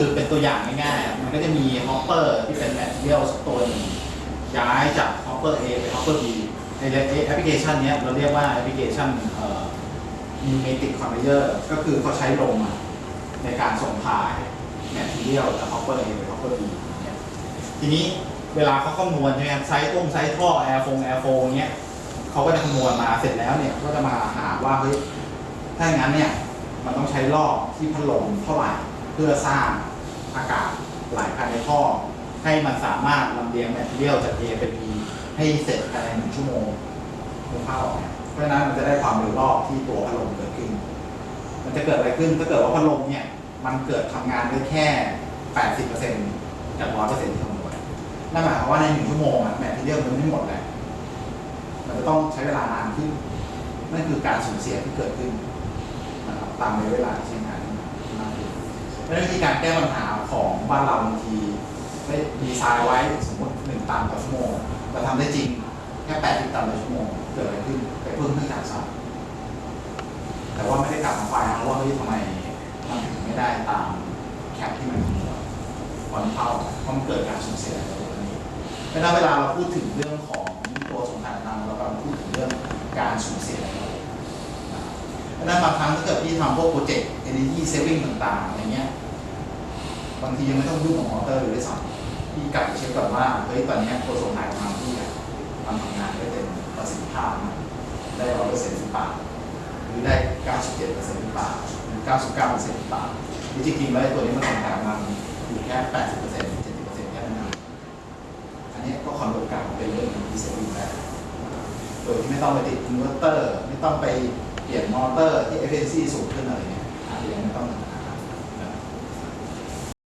คือเป็นตัวอย่างง่ายๆ มันก็จะมีฮอปเปอร์ที่เป็นแมทเทียลสตัวนึงย้ายจากฮอปเปอร์ A ไปฮอปเปอร์ B ในแอปพลิเคชันนี้เราเรียกว่าแอปพลิเคชันเอ่อ Pneumatic Conveyor ก็คือเขาใช้ลมในการส่งถ่ายแมทเทียลจากฮอปเปอร์ A ไปฮอปเปอร์ B เนี่ยทีนี้เวลาเขาคำนวณใช่ไหมไซส์ต้งไซส์ท่อแอร์ฟงแอร์โฟเนี้ยเขาก็จะคำนวณมาเสร็จแล้วเนี่ยก็จะมาหาว่าเฮ้ยถ้าอย่างนั้นเนี่ยมันต้องใช้รอบที่พัดลมเท่าไหร่เพื่อสร้าง อากาศไหลภายในท่อ ให้มันสามารถลำเลียงแมทเทียลจาก A ไป B ให้เสร็จภายในหนึ่งชั่วโมงคุณภาพออกไหมเพราะฉะนั้นมันจะได้ความเร็วรอบที่ตัวพัดลมเกิดขึ้น มันจะเกิดอะไรขึ้นถ้าเกิดว่าพัดลมเนี่ยมันเกิดทำงานได้แค่ 80%จาก100%ที่คำนวณนั่นหมายความว่าในหนึ่งชั่วโมงอะแมทเทียลมันไม่หมดแหละมันจะต้องใช้เวลานานขึ้นนั่นคือการสูญเสียที่เกิดขึ้นนะครับตามระยะเวลาที่ใช้งานมากขึ้นและวิธีการแก้ปัญหา บ้านเราบางทีได้ดีไซน์ไว้สมมติหนึ่งตันต่อชั่วโมงแต่ทำได้จริงแค่แปดสิบตันต่อชั่วโมงเกิดอะไรขึ้นไปเพิ่มเครื่องจักรซ้ำแต่ว่าไม่ได้กลับมาไฟล์นะว่าเฮ้ยทำไมมันถึงไม่ได้ตามแคปที่มันคำนวณวันเท่าเพราะมันเกิดการสูญเสียตัวนี้เพราะนั้นเวลาเราพูดถึงเรื่องของตัวสงครามนำเรากำลังพูดถึงเรื่องการสูญเสียนะครับเพราะนั้นบางครั้งถ้าเกิดพี่ทำพวกโปรเจกต์ energy saving ต่างๆอะไรเงี้ย บางทียังไม่ต้องยุ่งกับมอเตอร์เลยด้วยซ้ำพี่กลับไปเช็คก่อนว่าเฮ้ยตอนนี้ยตัวส่งถ่ายของเราพี่อะมันทำงานได้เต็มประสิทธิภาพได้ร้อยเปอร์เซ็นต์หรือเปล่าหรือได้เก้าสิบเจ็ดเปอร์เซ็นต์หรือเปล่าหรือเก้าสิบเก้าเปอร์เซ็นต์หรือเปล่าที่จริงๆแล้วไอ้ตัวนี้มันส่งายมันอยู่แค่แปดสิบเปอร์เซ็นต์เจ็ดสิบเปอร์เซ็นต์แค่นั้นอันนี้ก็คอนโดกลับมาเป็นเรื่องของดีเซลวิ่งได้โดยที่ไม่ต้องไปติดอินเวอร์เตอร์ ไม่ต้องไปเปลี่ยนมอเตอร์ที่ efficiency สูงขึ้นอะไรเงี้ย